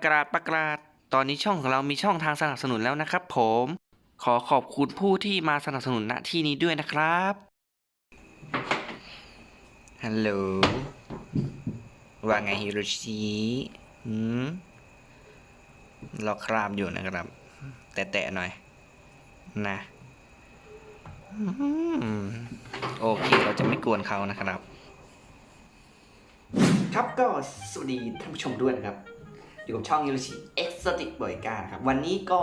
ประกาศประกาศ ตอนนี้ช่องของเรามีช่องทางสนับสนุนแล้วนะครับผม ขอขอบคุณผู้ที่มาสนับสนุนณที่นี้ด้วยนะครับ ฮัลโหล ว่าไงฮิโรชิหืมรอครามอยู่นะครับ แตะๆหน่อย นะอืมโอเค เราจะไม่กวนเขานะครับ ครับก็สวัสดีท่านผู้ชมด้วยนะครับ อยู่กับช่องยูริชิเอ็กซ์ติกบอยการครับ วันนี้ก็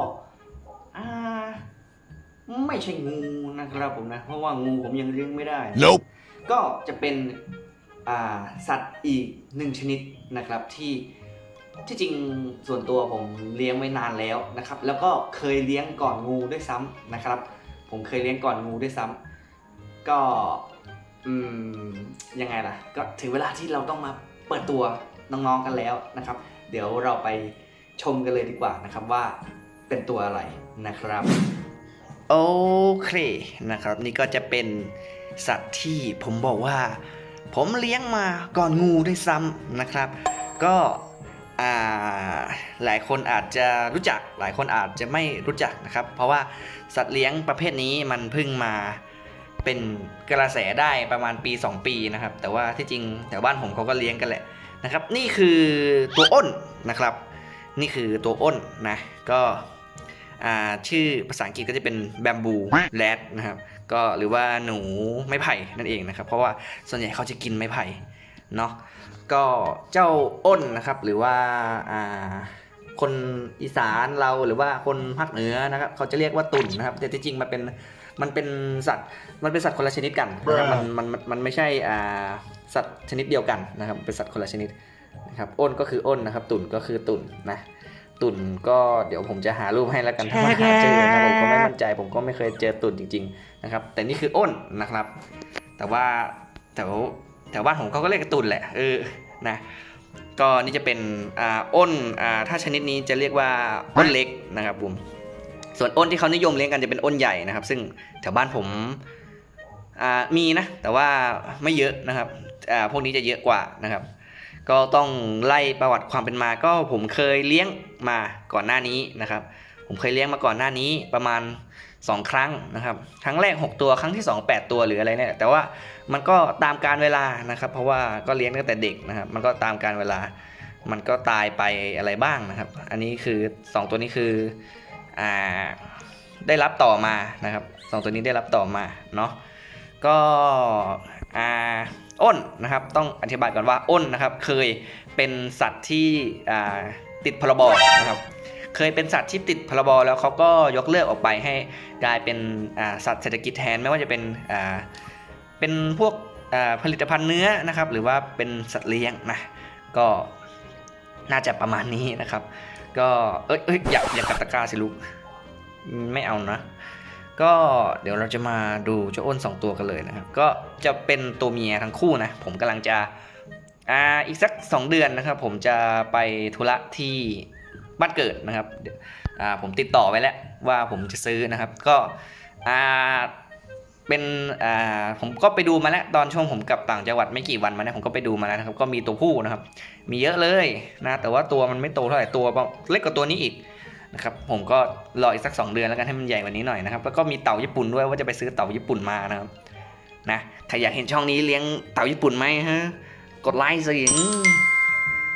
อ่าไม่ใช่งูนะครับผมนะ เพราะว่างูผมยังเลี้ยงไม่ได้ Nope. ก็จะเป็นอ่าสัตว์อีกหนึ่งชนิดนะครับที่ที่จริงส่วนตัวผมเลี้ยงไว้นานแล้วนะครับ แล้วก็เคยเลี้ยงก่อนงูด้วยซ้ำนะครับ ผมเคยเลี้ยงก่อนงูด้วยซ้ำก็อืมยังไงล่ะ ก็ถึงเวลาที่เราต้องมาเปิดตัวน้องๆกันแล้วนะครับ เดี๋ยวเราไปชมกันเลยดีกว่านะครับว่าเป็นตัวอะไรนะครับ โอเคนะครับ นี่ก็จะเป็นสัตว์ที่ผมบอกว่า ผมเลี้ยงมาก่อนงูด้วยซ้ำนะครับ ก็หลายคนอาจจะรู้จักหลายคนอาจจะไม่รู้จักนะครับ เพราะว่าสัตว์เลี้ยงประเภทนี้มันเพิ่งมา เป็นกระแสได้ประมาณปี 2 ปีนะครับ แต่ว่าที่จริงแถวบ้านผมเขาก็เลี้ยงกันแหละนะครับ นี่คือตัวอ้นนะครับ นี่คือตัวอ้นนะก็ชื่อภาษาอังกฤษก็จะเป็น bamboo rat นะครับก็หรือว่าหนูไม้ไผ่นั่นเองนะครับ เพราะว่าส่วนใหญ่เขาจะกินไม้ไผ่เนาะก็เจ้าอ้นนะครับหรือว่าอ่าคนอีสานเราหรือว่าคนภาคเหนือนะครับ เขาจะเรียกว่าตุ่นนะครับ แต่ที่จริงมันเป็น มันเป็นสัตว์มันเป็นสัตว์คนละชนิดกันนะครับมันมันมันมันไม่ใช่อ่าสัตว์ชนิดเดียวกันนะครับเป็นสัตว์คนละชนิดนะครับอ้นก็คืออ้นนะครับ ตุ่นก็คือตุ่นนะตุ่นก็เดี๋ยวผมจะหารูปให้แล้วกันถ้าหาเจอนะผมก็ไม่มั่นใจ ผมก็ไม่เคยเจอตุ่นจริง ๆ นะครับ แต่นี่คืออ้นนะครับ แต่ว่าแถวแถวบ้านผมเขาก็เรียกตุ่นแหละเออนะก็นี่จะเป็นอ่าอ้นอ่าถ้าชนิดนี้จะเรียกว่าอ้นเล็กนะครับผม ส่วนอ้นที่เขานิยมเลี้ยงกันจะเป็นอ้นใหญ่นะครับ ซึ่งแถวบ้านผมมีนะ แต่ว่าไม่เยอะนะครับพวกนี้จะเยอะกว่านะครับ ก็ต้องไล่ประวัติความเป็นมา ก็ผมเคยเลี้ยงมาก่อนหน้านี้นะครับ ผมเคยเลี้ยงมาก่อนหน้านี้ประมาณ 2 ครั้งนะครับ ครั้งแรก 6 ตัว ครั้งที่ 2 8 ตัวหรืออะไรเนี่ย แต่ว่ามันก็ตามการเวลานะครับ เพราะว่าก็เลี้ยงตั้งแต่เด็กนะครับ มันก็ตามการเวลา มันก็ตายไปอะไรบ้างนะครับ อันนี้คือ 2 ตัวนี้คือ ได้รับต่อมานะครับสองตัวนี้ได้รับต่อมาเนาะก็อ่าอ้นนะครับต้องอธิบายก่อนว่าอ้นนะครับเคยเป็นสัตว์ที่ติดพรบนะครับเคยเป็นสัตว์ที่ติดพรบแล้วเขาก็ยกเลิกออกไปให้กลายเป็นสัตว์เศรษฐกิจแทนไม่ว่าจะเป็นเป็นพวกผลิตภัณฑ์เนื้อนะครับ หรือว่าเป็นสัตว์เลี้ยงนะก็น่าจะประมาณนี้นะครับ ก็เอ้ยเอ้ยอย่าอย่ากัดตะกร้าสิลูกไม่เอานะ ก็เดี๋ยวเราจะมาดูเจ้าอ้น 2 ตัวกันเลยนะครับ ก็จะเป็นตัวเมียทั้งคู่นะ ผมกำลังจะอ่าอีกสัก 2 เดือนนะครับ ผมจะไปธุระที่บ้านเกิดนะครับอ่าผมติดต่อไว้แล้วว่าผมจะซื้อนะครับ ก็อ่า เป็นอ่าผมก็ไปดูมาแล้วตอนช่วงผมกลับต่างจังหวัดไม่กี่วันมาเนี่ยผมก็ไปดูมาแล้วนะครับก็มีตัวผู้นะครับ มีเยอะเลยนะแต่ว่าตัวมันไม่โตเท่าไหร่ตัวเล็กกว่าตัวนี้อีกนะครับผมก็รออีกสัก 2 เดือนแล้วกันให้มันใหญ่กว่านี้หน่อยนะครับแล้วก็มีเต่าญี่ปุ่นด้วยว่าจะไปซื้อเต่าญี่ปุ่นมานะครับนะถ้าอยากเห็นช่องนี้เลี้ยงเต่าญี่ปุ่นไหมฮะกดไลค์สิอืม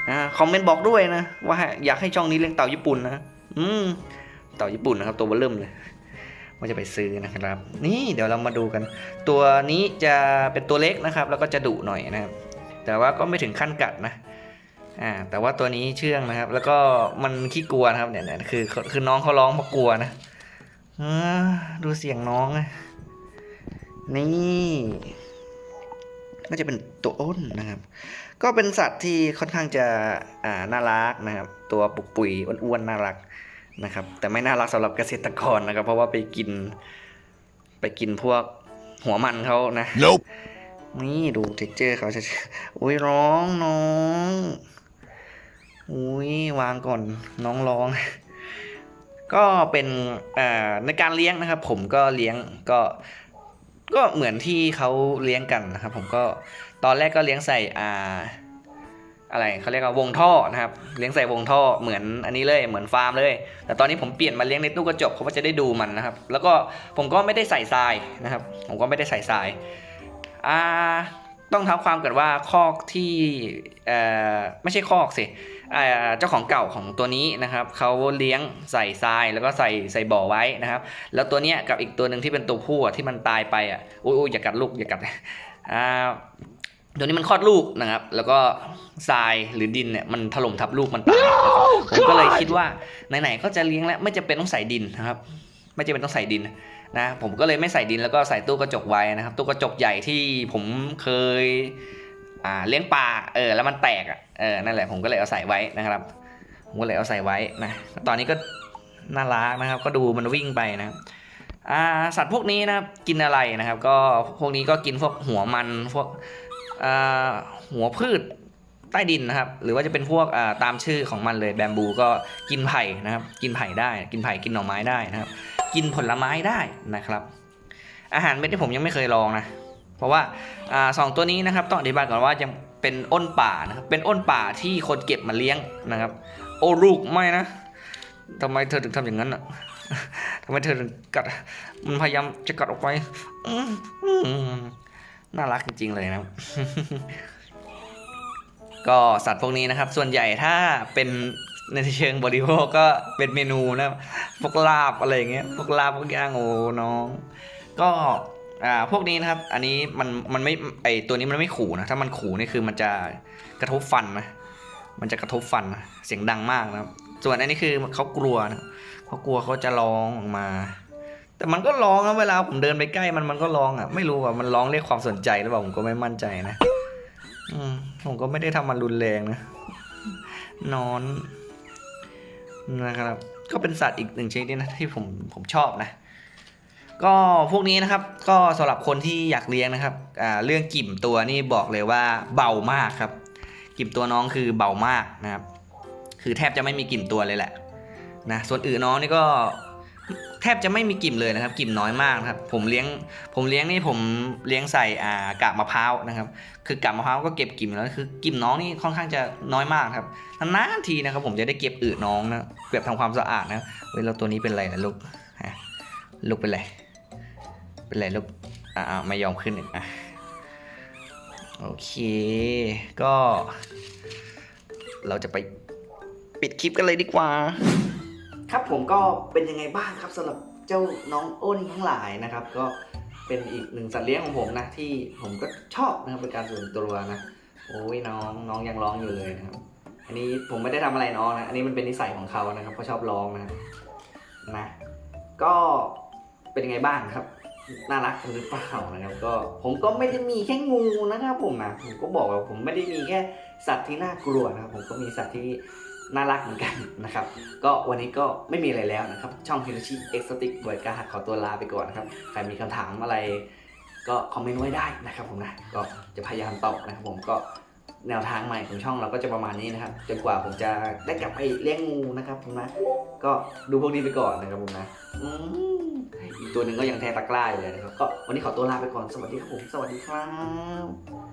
อ่าคอมเมนต์บอกด้วยนะว่าอยากให้ช่องนี้เลี้ยงเต่าญี่ปุ่นนะอืมเต่าญี่ปุ่นนะครับตัวเบอเริ่มเลย ว่าจะไปซื้อนะครับ นี่เดี๋ยวเรามาดูกัน ตัวนี้จะเป็นตัวเล็กนะครับ แล้วก็จะดุหน่อยนะครับ แต่ว่าก็ไม่ถึงขั้นกัดนะอ่าแต่ว่าตัวนี้เชื่องนะครับ แล้วก็มันขี้กลัวนะครับเนี่ยเนี่ยคือคือน้องเขาร้องเพราะกลัวนะดูเสียงน้องนะนี่ก็จะเป็นตัวอ้นนะครับ ก็เป็นสัตว์ที่ค่อนข้างจะอ่าน่ารักนะครับ ตัวปุกปุ๋ยอ้วนๆน่ารัก นะครับ แต่ไม่น่ารักสำหรับเกษตรกรนะครับ เพราะว่าไปกิน ไปกินพวกหัวมันเขานะ Nope. นี่ดูเท็กเจอร์เขาจะอุ้ยร้องน้องอุ้ยวางก่อนน้องร้อง ก็เป็นอ่าในการเลี้ยงนะครับ ผมก็เลี้ยงก็ ก็เหมือนที่เขาเลี้ยงกันนะครับ ผมก็ตอนแรกก็เลี้ยงใส่อ่า อะไรเขาเรียกว่าวงท่อนะครับเลี้ยงใส่วงท่อเหมือนอันนี้เลยเหมือนฟาร์มเลย แต่ตอนนี้ผมเปลี่ยนมาเลี้ยงในตู้กระจกเพราะว่าจะได้ดูมันนะครับ แล้วก็ผมก็ไม่ได้ใส่ทรายนะครับ ผมก็ไม่ได้ใส่ทรายอ่าต้องเท้าความกันว่าคอกที่เอ่อไม่ใช่คอกสิอ่าเจ้าของเก่าของตัวนี้นะครับเขาเลี้ยงใส่ทรายแล้วก็ใส่ใส่บ่อไว้นะครับ แล้วตัวเนี้ยกับอีกตัวหนึ่งที่เป็นตัวผู้ที่มันตายไปอะอุ้ยอุ้ยอย่ากัดลูกอย่ากัดอ่า ตัวนี้มันคลอดลูกนะครับ แล้วก็ทรายหรือดินเนี่ยมันถล่มทับลูกมันตายนะครับผมก็เลยคิดว่าไหนๆก็จะเลี้ยงแล้วไม่จำเป็นต้องใส่ดินนะครับ ไม่จำเป็นต้องใส่ดินนะผมก็เลยไม่ใส่ดินแล้วก็ใส่ตู้กระจกไว้นะครับ ตู้กระจกใหญ่ที่ผมเคยอ่าเลี้ยงปลาเออแล้วมันแตกอะเออนั่นแหละผมก็เลยเอาใส่ไว้นะครับ ผมก็เลยเอาใส่ไว้นะตอนนี้ก็น่ารักนะครับ ก็ดูมันวิ่งไปนะครับอ่าสัตว์พวกนี้นะครับกินอะไรนะครับ ก็พวกนี้ก็กินพวกหัวมันพวกอ่า หัวพืชใต้ดินนะครับ หรือว่าจะเป็นพวกตามชื่อของมันเลยแบมบูก็กินไผ่นะครับ กินไผ่ได้ กินไผ่กินหน่อไม้ได้นะครับ กินผลไม้ได้นะครับ อาหารเม็ดที่ผมยังไม่เคยลองนะ เพราะว่าอสองตัวนี้นะครับต้องอธิบายก่อนว่ายังเป็นอ้นป่านะครับ เป็นอ้นป่าที่คนเก็บมาเลี้ยงนะครับ โอ้ลูกไม่นะทำไมเธอถึงทำอย่างนั้นอะทำไมเธอถึงกัด มันพยายามจะกัดออกไปอื้ออื้อ น่ารักจริงๆเลยนะก็สัตว์พวกนี้นะครับ ส่วนใหญ่ถ้าเป็นในเชิงบริโภคก็เป็นเมนูนะพวกลาบอะไรอย่างเงี้ยพวกลาบพวกย่างโอ้น้อง ก็อ่าพวกนี้นะครับ อันนี้มันมันไม่ไอตัวนี้มันไม่ขู่นะถ้ามันขู่นี่คือมันจะกระทบฟันนะมันจะกระทบฟันนะเสียงดังมากนะครับ ส่วนอันนี้คือเขากลัวนะเขากลัวเขาจะร้องออกมา แต่มันก็ร้องนะเวลาผมเดินไปใกล้มันมันก็ร้องอะไม่รู้ว่ามันร้องเรียกความสนใจหรือเปล่าผมก็ไม่มั่นใจนะอืมผมก็ไม่ได้ทำมันรุนแรงนะนอนนะครับ ก็เป็นสัตว์อีกหนึ่งชนิดนะที่ผมผมชอบนะ ก็พวกนี้นะครับ ก็สำหรับคนที่อยากเลี้ยงนะครับอ่าเรื่องกลิ่มตัวนี่บอกเลยว่าเบามากครับกลิ่มตัวน้องคือเบามากนะครับ คือแทบจะไม่มีกลิ่มตัวเลยแหละนะส่วนอื่นน้องนี่ก็ แทบจะไม่มีกลิ่มเลยนะครับกลิ่มน้อยมากนะครับ ผมเลี้ยงผมเลี้ยงนี่ผมเลี้ยงใส่อ่ากากมะพร้าวนะครับ คือกากมะพร้าวก็เก็บกลิ่มแล้วคือกลิ่มน้องนี่ค่อนข้างจะน้อยมากครับนานๆทีนะครับ ผมจะได้เก็บอึน้องนะแบบทำความสะอาดนะเว้ยแล้วตัวนี้เป็นไรนะลูกฮะลูกเป็นไรเป็นไรลูกอ่าไม่ยอมขึ้นอะโอเค ก็ เราจะไปปิดคลิปกันเลยดีกว่า ครับผมก็เป็นยังไงบ้างครับสำหรับเจ้าน้องอ้นทั้งหลายนะครับ ก็เป็นอีกหนึ่งสัตว์เลี้ยงของผมนะที่ผมก็ชอบนะครับเป็นการส่วนตัวนะโอ้ยน้องน้องยังร้องอยู่เลยนะครับ อันนี้ผมไม่ได้ทำอะไรน้องนะอันนี้มันเป็นนิสัยของเขานะครับเขาชอบร้องนะนะ ก็เป็นยังไงบ้างครับน่ารักหรือเปล่านะครับก็ผมก็ไม่ได้มีแค่งูนะครับผมนะผมก็บอกว่าผมไม่ได้มีแค่สัตว์ที่น่ากลัวนะครับผมก็มีสัตว์ที่ น่ารักเหมือนกันนะครับ ก็วันนี้ก็ไม่มีอะไรแล้วนะครับ ช่องฮิโรชิเอ็กซ์ติกบอยการหัดขอตัวลาไปก่อนนะครับ ใครมีคำถามอะไรก็คอมเมนต์ไว้ได้นะครับผมนะ ก็จะพยายามตอบนะครับผมก็แนวทางใหม่ของช่องเราก็จะประมาณนี้นะครับ จนกว่าผมจะได้กลับไปเลี้ยงงูนะครับผมนะ ก็ดูพวกนี้ไปก่อนนะครับผมนะอืมอีกตัวหนึ่งก็ยังแทงตะกร้าอยู่เลยนะครับ ก็วันนี้ขอตัวลาไปก่อน สวัสดีครับผม สวัสดีครับ